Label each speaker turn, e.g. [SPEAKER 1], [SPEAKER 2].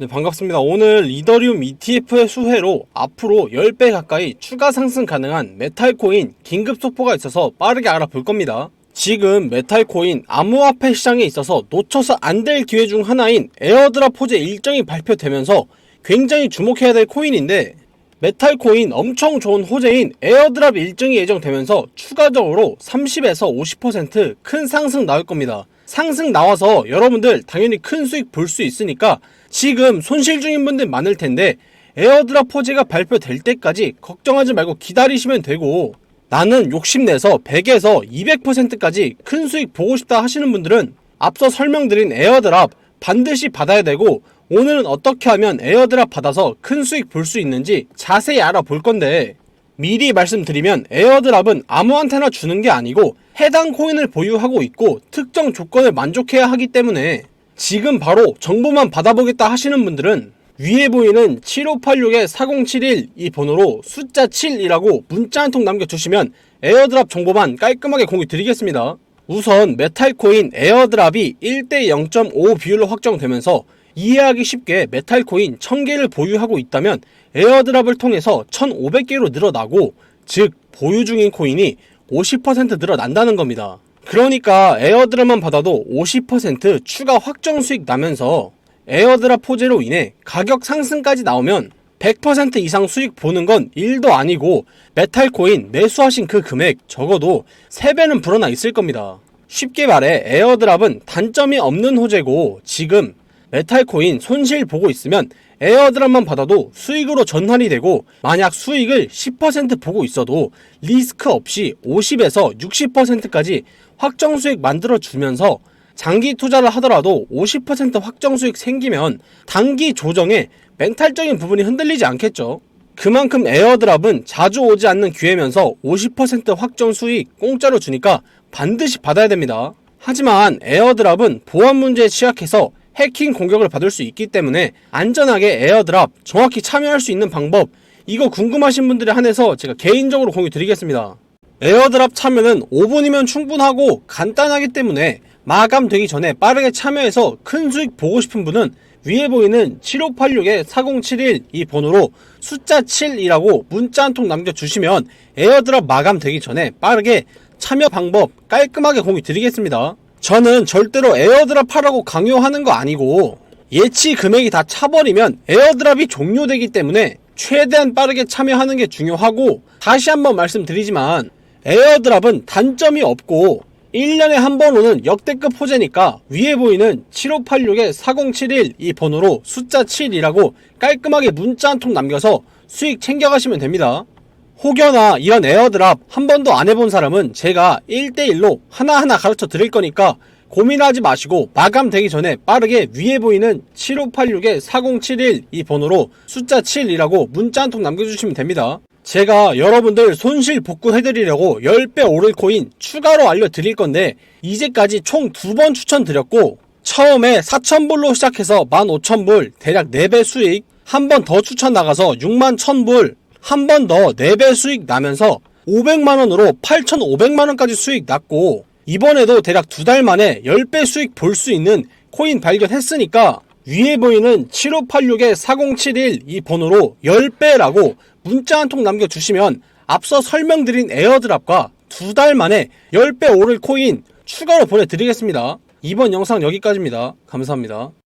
[SPEAKER 1] 네, 반갑습니다. 오늘 이더리움 ETF의 수혜로 앞으로 10배 가까이 추가 상승 가능한 메탈코인 긴급 속보가 있어서 빠르게 알아볼 겁니다. 지금 메탈코인 암호화폐 시장에 있어서 놓쳐서 안 될 기회 중 하나인 에어드랍 호재 일정이 발표되면서 굉장히 주목해야 될 코인인데 메탈코인 엄청 좋은 호재인 에어드랍 일정이 예정되면서 추가적으로 30에서 50%큰 상승 나올 겁니다. 상승 나와서 여러분들 당연히 큰 수익 볼 수 있으니까 지금 손실 중인 분들 많을 텐데 에어드랍 호재가 발표될 때까지 걱정하지 말고 기다리시면 되고 나는 욕심내서 100에서 200%까지 큰 수익 보고 싶다 하시는 분들은 앞서 설명드린 에어드랍 반드시 받아야 되고 오늘은 어떻게 하면 에어드랍 받아서 큰 수익 볼 수 있는지 자세히 알아볼 건데 미리 말씀드리면 에어드랍은 아무한테나 주는 게 아니고 해당 코인을 보유하고 있고 특정 조건을 만족해야 하기 때문에 지금 바로 정보만 받아보겠다 하시는 분들은 위에 보이는 7586-4071 이 번호로 숫자 7이라고 문자 한 통 남겨주시면 에어드랍 정보만 깔끔하게 공유 드리겠습니다. 우선 메탈코인 에어드랍이 1대 0.5 비율로 확정되면서 이해하기 쉽게 메탈코인 1000개를 보유하고 있다면 에어드랍을 통해서 1500개로 늘어나고 즉 보유 중인 코인이 50% 늘어난다는 겁니다. 그러니까 에어드랍만 받아도 50% 추가 확정 수익 나면서 에어드랍 호재로 인해 가격 상승까지 나오면 100% 이상 수익 보는 건 일도 아니고 메탈코인 매수하신 그 금액 적어도 3배는 불어나 있을 겁니다. 쉽게 말해 에어드랍은 단점이 없는 호재고 지금 메탈코인 손실 보고 있으면 에어드랍만 받아도 수익으로 전환이 되고 만약 수익을 10% 보고 있어도 리스크 없이 50에서 60%까지 확정 수익 만들어 주면서 장기 투자를 하더라도 50% 확정 수익 생기면 단기 조정에 멘탈적인 부분이 흔들리지 않겠죠. 그만큼 에어드랍은 자주 오지 않는 기회면서 50% 확정 수익 공짜로 주니까 반드시 받아야 됩니다. 하지만 에어드랍은 보안 문제에 취약해서 해킹 공격을 받을 수 있기 때문에 안전하게 에어드랍 정확히 참여할 수 있는 방법 이거 궁금하신 분들에 한해서 제가 개인적으로 공유 드리겠습니다. 에어드랍 참여는 5분이면 충분하고 간단하기 때문에 마감되기 전에 빠르게 참여해서 큰 수익 보고 싶은 분은 위에 보이는 7586-4071 이 번호로 숫자 7이라고 문자 한 통 남겨주시면 에어드랍 마감되기 전에 빠르게 참여 방법 깔끔하게 공유 드리겠습니다. 저는 절대로 에어드랍 하라고 강요하는 거 아니고 예치 금액이 다 차버리면 에어드랍이 종료되기 때문에 최대한 빠르게 참여하는 게 중요하고 다시 한번 말씀드리지만 에어드랍은 단점이 없고 1년에 한 번 오는 역대급 호재니까 위에 보이는 7586-4071 이 번호로 숫자 7이라고 깔끔하게 문자 한 통 남겨서 수익 챙겨가시면 됩니다. 혹여나 이런 에어드랍 한 번도 안 해본 사람은 제가 1대1로 하나하나 가르쳐 드릴 거니까 고민하지 마시고 마감되기 전에 빠르게 위에 보이는 7586-4071 이 번호로 숫자 7이라고 문자 한 통 남겨주시면 됩니다. 제가 여러분들 손실 복구해드리려고 10배 오를 코인 추가로 알려드릴 건데 이제까지 총 두 번 추천드렸고 처음에 4,000불로 시작해서 15,000불 대략 4배 수익 한 번 더 추천 나가서 6만 1,000불 한 번 더 4배 수익 나면서 500만원으로 8,500만원까지 수익 났고 이번에도 대략 두 달 만에 10배 수익 볼 수 있는 코인 발견했으니까 위에 보이는 7586-4071 이 번호로 10배라고 문자 한 통 남겨주시면 앞서 설명드린 에어드랍과 두 달 만에 10배 오를 코인 추가로 보내드리겠습니다. 이번 영상 여기까지입니다. 감사합니다.